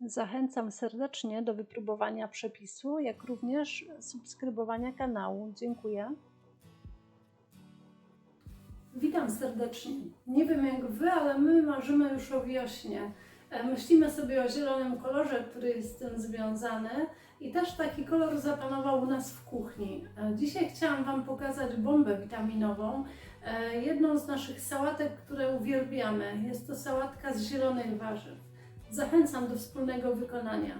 Zachęcam serdecznie do wypróbowania przepisu, jak również subskrybowania kanału. Dziękuję. Witam serdecznie. Nie wiem jak Wy, ale my marzymy już o wiośnie. E, Myślimy sobie o zielonym kolorze, który jest z tym związany i też taki kolor zapanował u nas w kuchni. E, Dzisiaj chciałam Wam pokazać bombę witaminową, e, jedną z naszych sałatek, które uwielbiamy. Jest to sałatka z zielonych warzyw. Zachęcam do wspólnego wykonania.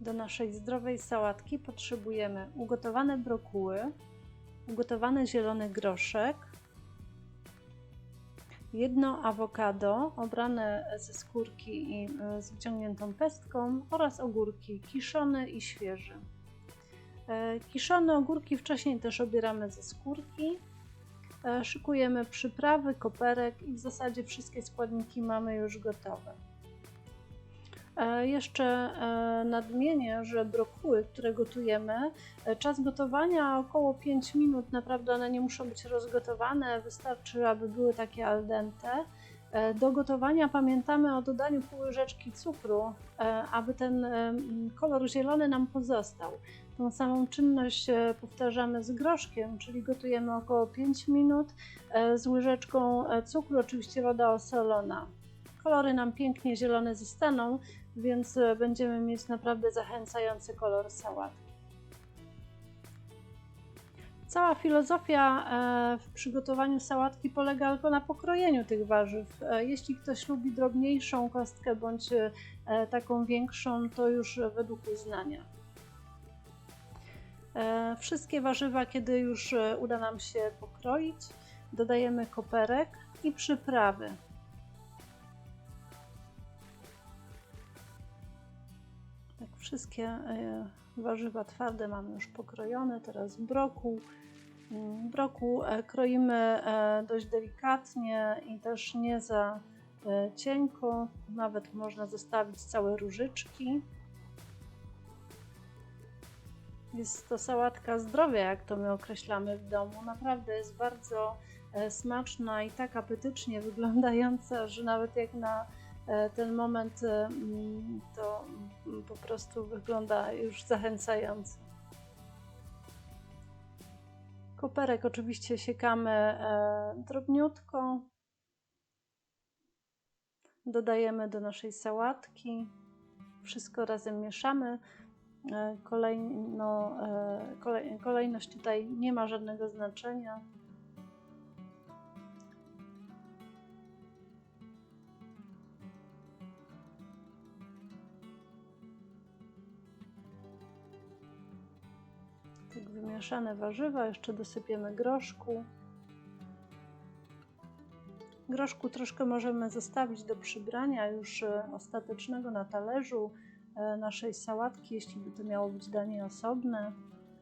Do naszej zdrowej sałatki potrzebujemy ugotowane brokuły, ugotowany zielony groszek, jedno awokado obrane ze skórki i e, z wyciągniętą pestką oraz ogórki kiszone i świeże. E, Kiszone ogórki wcześniej też obieramy ze skórki. E, Szykujemy przyprawy, koperek i w zasadzie wszystkie składniki mamy już gotowe. E, Jeszcze e, nadmienię, że brokuły, które gotujemy, czas gotowania około 5 minut. Naprawdę one nie muszą być rozgotowane, wystarczy, aby były takie al dente. E, Do gotowania pamiętamy o dodaniu pół łyżeczki cukru, e, aby ten e, kolor zielony nam pozostał. Tą samą czynność powtarzamy z groszkiem, czyli gotujemy około 5 minut z łyżeczką cukru, oczywiście woda osolona. Kolory nam pięknie zielone zostaną, więc będziemy mieć naprawdę zachęcający kolor sałatki. Cała filozofia e, w przygotowaniu sałatki polega tylko na pokrojeniu tych warzyw. E, Jeśli ktoś lubi drobniejszą kostkę bądź e, taką większą, to już według uznania. Wszystkie warzywa, kiedy już uda nam się pokroić, dodajemy koperek i przyprawy. Tak, wszystkie e, warzywa twarde mamy już pokrojone. Teraz brokuł. Mm, Brokuł e, kroimy e, dość delikatnie i też nie za cienko. Nawet można zostawić całe różyczki. Jest to sałatka zdrowia, jak to my określamy w domu. Naprawdę jest bardzo smaczna i tak apetycznie wyglądająca, że nawet jak na ten moment e, mm, to mm, po prostu wygląda już zachęcająco. Koperek oczywiście siekamy e, drobniutko. Dodajemy do naszej sałatki. Wszystko razem mieszamy. E, Kolejno, e, kolej, kolejność tutaj nie ma żadnego znaczenia. Wymieszane warzywa, jeszcze dosypiemy groszku. Groszku troszkę możemy zostawić do przybrania już e, ostatecznego na talerzu e, naszej sałatki, jeśli by to miało być danie osobne,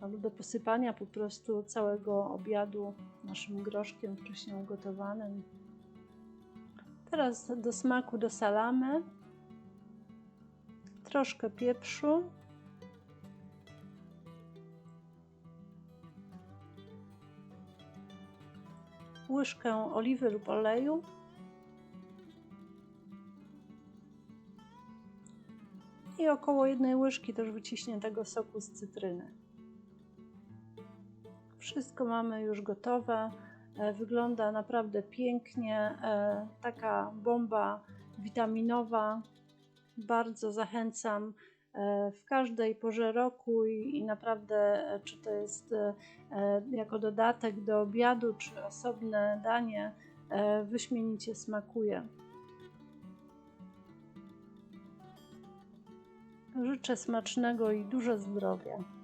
albo do posypania po prostu całego obiadu naszym groszkiem wcześniej ugotowanym. Teraz do smaku dosalamy troszkę pieprzu, łyżkę oliwy lub oleju, i około jednej łyżki też wyciśniętego soku z cytryny. Wszystko mamy już gotowe. E, Wygląda naprawdę pięknie. E, Taka bomba witaminowa. Bardzo zachęcam w każdej porze roku i, i naprawdę, e, czy to jest e, e, jako dodatek do obiadu, czy osobne danie, e, wyśmienicie smakuje. Życzę smacznego i dużo zdrowia.